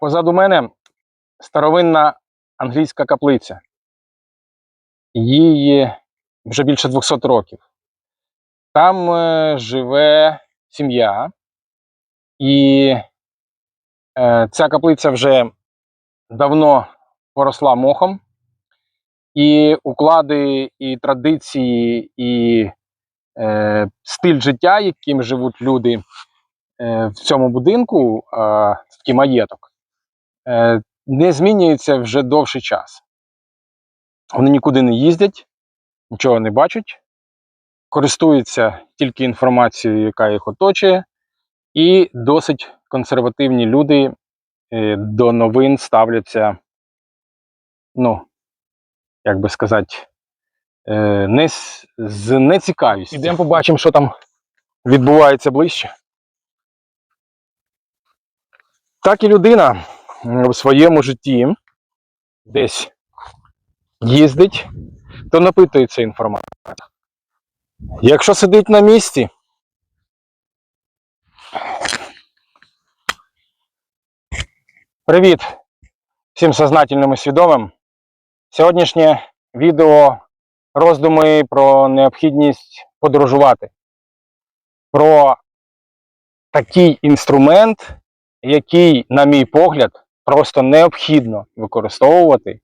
Позаду мене старовинна англійська каплиця. Їй вже більше 200 років. Там е, живе сім'я, і е, ця каплиця вже давно поросла мохом. І уклади, і традиції, і е, стиль життя, яким живуть люди е, в цьому будинку, е, такий маєток, не змінюється вже довший час. Вони нікуди не їздять, нічого не бачать, користуються тільки інформацією, яка їх оточує, і досить консервативні люди е, до новин ставляться, ну, як би сказати, е, не з, нецікавістю. Ідемо побачимо, що там відбувається ближче. Так і людина в своєму житті десь їздить, то напитується інформація. Якщо сидить на місці, привіт всім сознательним і свідомим. Сьогоднішнє відео роздуми про необхідність подорожувати, про такий інструмент, який, на мій погляд, просто необхідно використовувати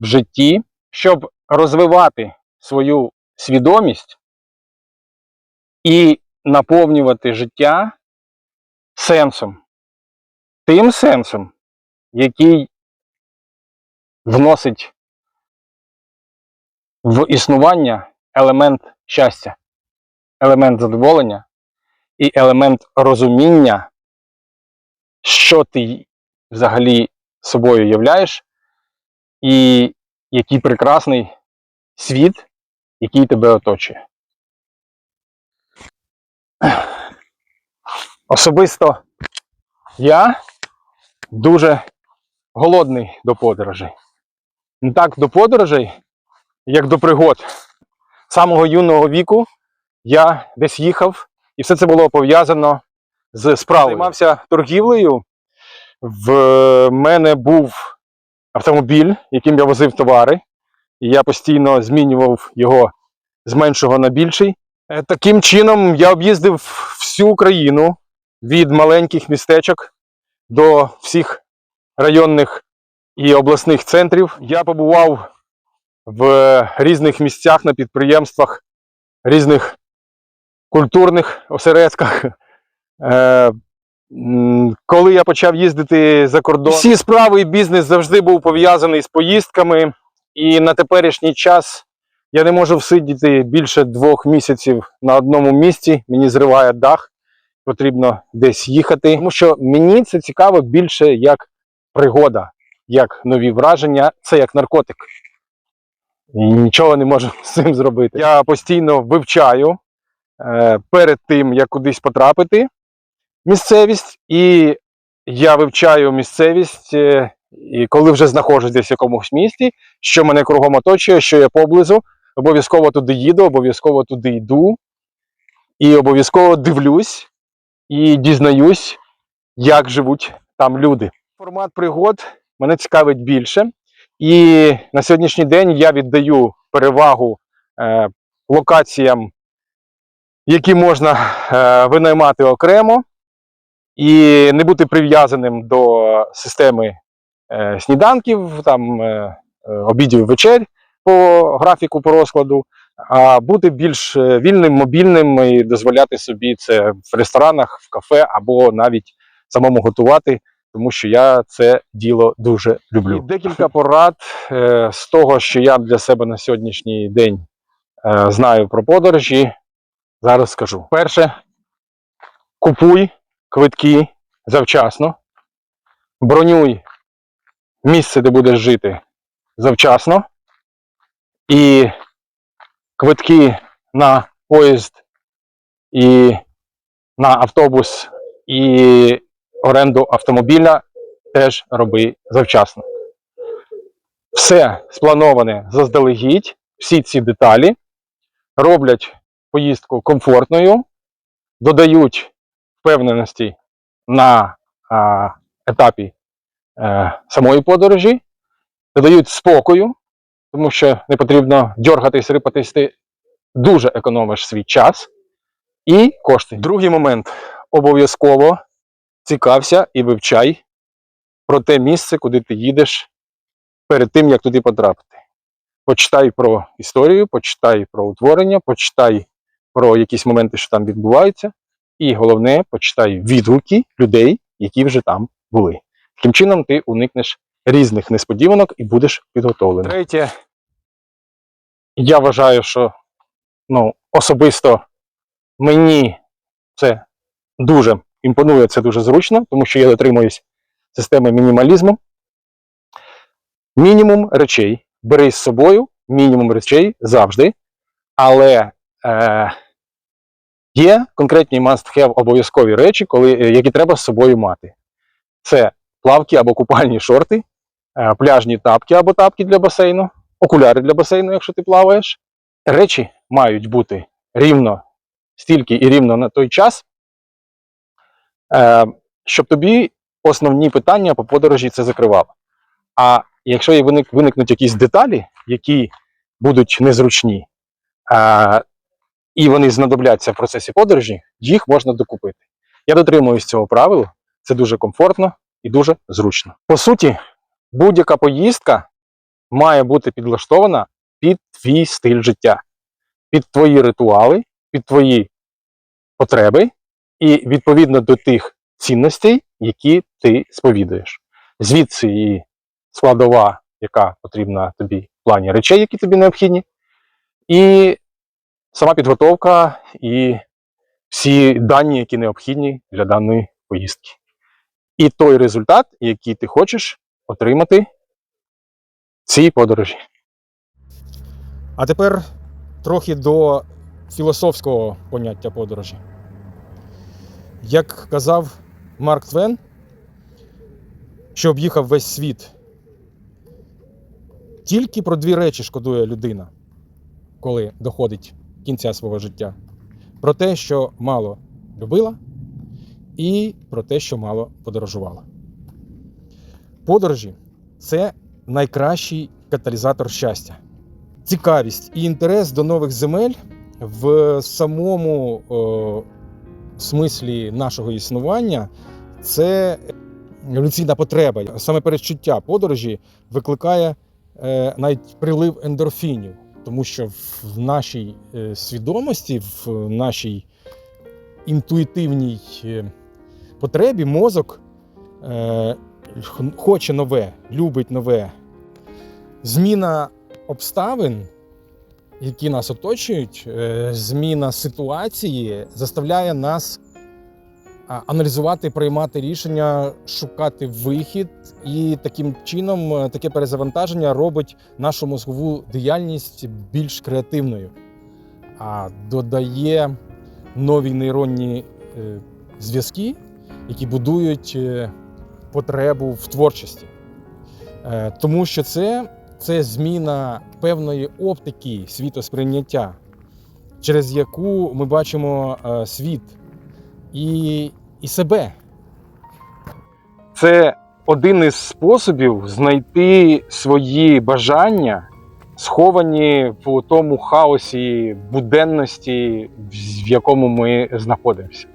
в житті, щоб розвивати свою свідомість і наповнювати життя сенсом, тим сенсом, який вносить в існування елемент щастя, елемент задоволення і елемент розуміння, що ти взагалі собою являєш, і який прекрасний світ, який тебе оточує. Особисто я дуже голодний до подорожей. Не так до подорожей, як до пригод. З самого юного віку я десь їхав, і все це було пов'язано з справою. Займався торгівлею. В мене був автомобіль, яким я возив товари, і я постійно змінював його з меншого на більший. Е, Таким чином я об'їздив всю Україну від маленьких містечок до всіх районних і обласних центрів. Я побував в різних місцях на підприємствах, різних культурних осередках. Коли я почав їздити за кордон, всі справи і бізнес завжди був пов'язаний з поїздками, і на теперішній час я не можу всидіти більше двох місяців на одному місці. Мені зриває дах, потрібно десь їхати. Тому що мені це цікаво більше як пригода, як нові враження, це як наркотик. І нічого не можу з цим зробити. Я постійно вивчаю е, перед тим, як кудись потрапити, місцевість, і я вивчаю місцевість, е, і коли вже знаходжусь десь в якомусь місті, що мене кругом оточує, що я поблизу, обов'язково туди їду, обов'язково туди йду, і обов'язково дивлюсь і дізнаюсь, як живуть там люди. Формат пригод мене цікавить більше. І на сьогоднішній день я віддаю перевагу е, локаціям, які можна е, винаймати окремо, і не бути прив'язаним до системи е, сніданків, там, е, е, обідів вечер по графіку, по розкладу, а бути більш вільним, мобільним і дозволяти собі це в ресторанах, в кафе або навіть самому готувати тому що я це діло дуже люблю. І декілька порад е, з того, що я для себе на сьогоднішній день е, знаю про подорожі. Зараз скажу. Перше, купуй квитки завчасно, бронюй місце, де будеш жити завчасно, і квитки на поїзд і на автобус, і оренду автомобіля теж роби завчасно. Все сплановане заздалегідь, всі ці деталі роблять поїздку комфортною, додають впевненості на а, етапі е, самої подорожі, додають спокою, тому що не потрібно дьоргатись, рипатись, ти дуже економиш свій час і кошти. Другий момент обов'язково цікався і вивчай про те місце, куди ти їдеш перед тим, як туди потрапити. Почитай про історію, почитай про утворення, почитай про якісь моменти, що там відбуваються, і головне, почитай відгуки людей, які вже там були. Таким чином, ти уникнеш різних несподіванок і будеш підготовлений. Третє, я вважаю, що ну, особисто мені це дуже імпонує, це дуже зручно, тому що я дотримуюсь системи мінімалізму. Мінімум речей. Бери з собою мінімум речей завжди. Але е, є конкретні must-have обов'язкові речі, коли, е, які треба з собою мати. Це плавки або купальні шорти, е, пляжні тапки або тапки для басейну, окуляри для басейну, якщо ти плаваєш. Речі мають бути рівно стільки і рівно на той час, е, щоб тобі основні питання по подорожі це закривало. А якщо виникнуть якісь деталі, які будуть незручні, і вони знадобляться в процесі подорожі, їх можна докупити. Я дотримуюсь цього правила, це дуже комфортно і дуже зручно. По суті, будь-яка поїздка має бути підлаштована під твій стиль життя, під твої ритуали, під твої потреби і відповідно до тих цінностей, які ти сповідуєш. Звідси і складова, яка потрібна тобі в плані речей, які тобі необхідні, і сама підготовка і всі дані, які необхідні для даної поїздки. І той результат, який ти хочеш отримати цій подорожі. А тепер трохи до філософського поняття подорожі. Як казав Марк Твен, що об'їхав весь світ, тільки про дві речі шкодує людина, коли доходить кінця свого життя: про те, що мало любила, і про те, що мало подорожувала. Подорожі це найкращий каталізатор щастя цікавість і інтерес до нових земель в самому о, смислі нашого існування це еволюційна потреба. Саме передчуття подорожі викликає е, навіть прилив ендорфінів, тому що в нашій е, свідомості, в нашій інтуїтивній е, потребі мозок е, хоче нове, любить нове. Зміна обставин, які нас оточують, зміна ситуації заставляє нас аналізувати, приймати рішення, шукати вихід, і таким чином е, таке перезавантаження робить нашу мозгову діяльність більш креативною, а додає нові нейронні е, зв'язки, які будують е, потребу в творчості. Тому що це це зміна певної оптики світосприйняття, через яку ми бачимо світ і, і себе. Це один із способів знайти свої бажання, сховані в тому хаосі буденності, в якому ми знаходимося.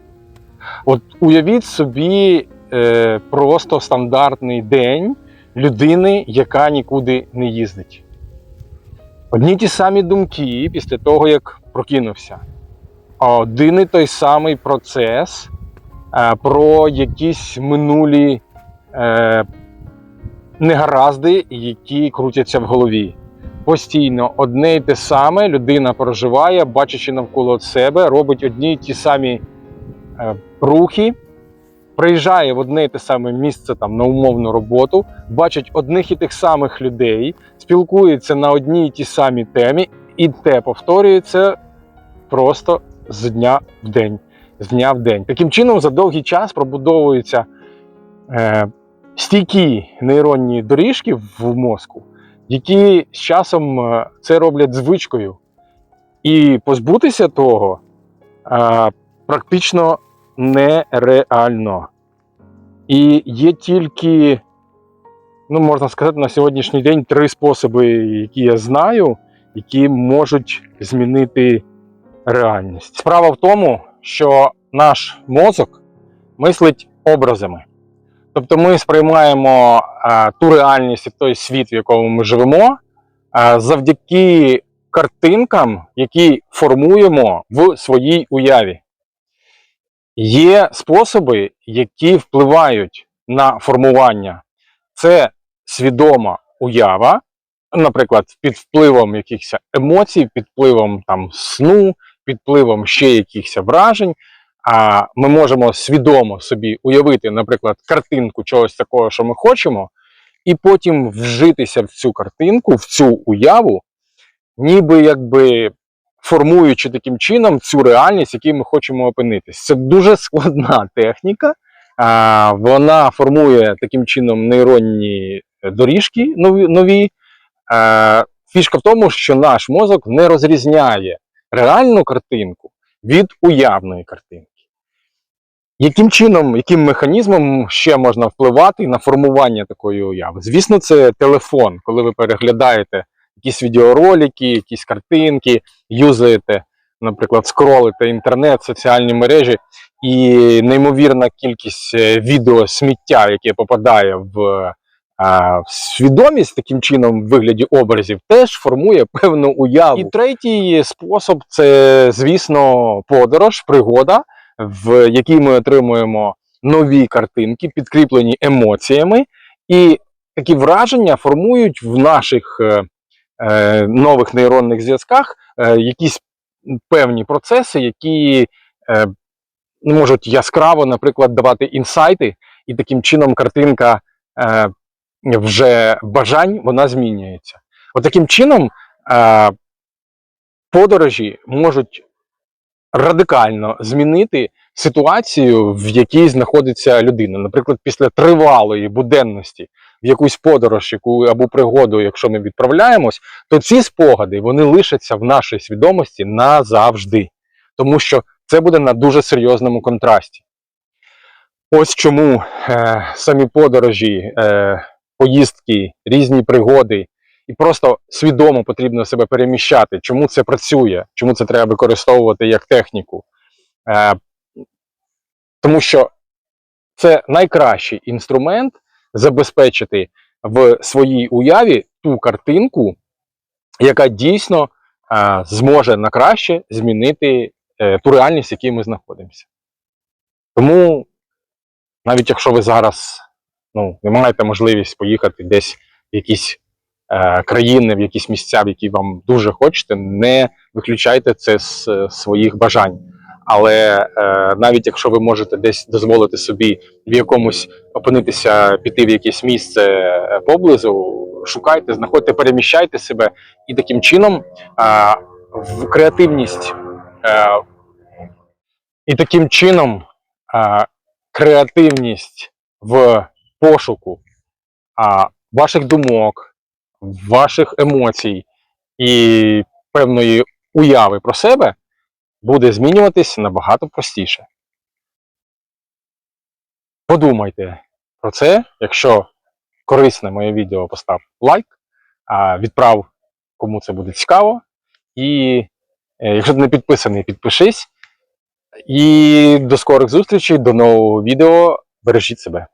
От уявіть собі е, просто стандартний день людини, яка нікуди не їздить. Одні ті самі думки після того, як прокинувся. Один і той самий процес е, про якісь минулі е, негаразди, які крутяться в голові. Постійно одне й те саме людина проживає, бачачи навколо себе, робить одні й ті самі е, рухи, приїжджає в одне й те саме місце там на умовну роботу, бачить одних і тих самих людей, спілкується на одній і ті самі темі, і те повторюється просто з дня в день. З дня в день. Таким чином, за довгий час пробудовуються е, стійкі нейронні доріжки в мозку, які з часом е, це роблять звичкою. І позбутися того е, практично нереально. І є тільки ну можна сказати, на сьогоднішній день три способи, які я знаю, які можуть змінити реальність. Справа в тому, що наш мозок мислить образами. Тобто ми сприймаємо е, ту реальність і той світ, в якому ми живемо, е, завдяки картинкам, які формуємо в своїй уяві. Є способи, які впливають на формування. Це свідома уява, наприклад, під впливом якихось емоцій, під впливом там, сну, під впливом ще якихось вражень. А ми можемо свідомо собі уявити, наприклад, картинку чогось такого, що ми хочемо, і потім вжитися в цю картинку, в цю уяву, ніби якби формуючи таким чином цю реальність, в якій ми хочемо опинитись. Це дуже складна техніка. Вона формує таким чином нейронні доріжки нові. нові. Фішка в тому, що наш мозок не розрізняє реальну картинку від уявної картинки. Яким чином, яким механізмом ще можна впливати на формування такої уяви? Звісно, це телефон, коли ви переглядаєте якісь відеоролики, якісь картинки, юзаєте, наприклад, скролите інтернет, соціальні мережі, і неймовірна кількість е, відео сміття, яке попадає в, свідомість таким чином в вигляді образів, теж формує певну уяву. І третій спосіб це, звісно, подорож, пригода, в якій ми отримуємо нові картинки, підкріплені емоціями, і такі враження формують в наших е, е, нових нейронних зв'язках е, якісь певні процеси, які е, ну, можуть яскраво, наприклад, давати інсайти, і таким чином картинка е, вже бажань вона змінюється. От таким чином е, подорожі можуть радикально змінити ситуацію, в якій знаходиться людина. Наприклад, після тривалої буденності в якусь подорож, яку або пригоду, якщо ми відправляємось, то ці спогади вони лишаться в нашій свідомості назавжди, тому що це буде на дуже серйозному контрасті. Ось чому е, самі подорожі, е, поїздки, різні пригоди, і просто свідомо потрібно себе переміщати, чому це працює, чому це треба використовувати як техніку. Е, тому що це найкращий інструмент забезпечити в своїй уяві ту картинку, яка дійсно е, зможе на краще змінити е, ту реальність, в якій ми знаходимося. Тому, навіть якщо ви зараз ну, не маєте можливість поїхати десь в якісь е, країни, в якісь місця, в які вам дуже хочете, не виключайте це з е, своїх бажань. Але е, навіть якщо ви можете десь дозволити собі в якомусь опинитися, піти в якесь місце е, поблизу, шукайте, знаходьте, переміщайте себе, і таким чином е, в креативність е, і таким чином е, креативність в пошуку а, ваших думок, ваших емоцій і певної уяви про себе буде змінюватись набагато простіше. Подумайте про це. Якщо корисне моє відео, постав лайк, відправ кому це буде цікаво. І е, якщо ти не підписаний, підпишись. І до скорих зустрічей, до нового відео. Бережіть себе.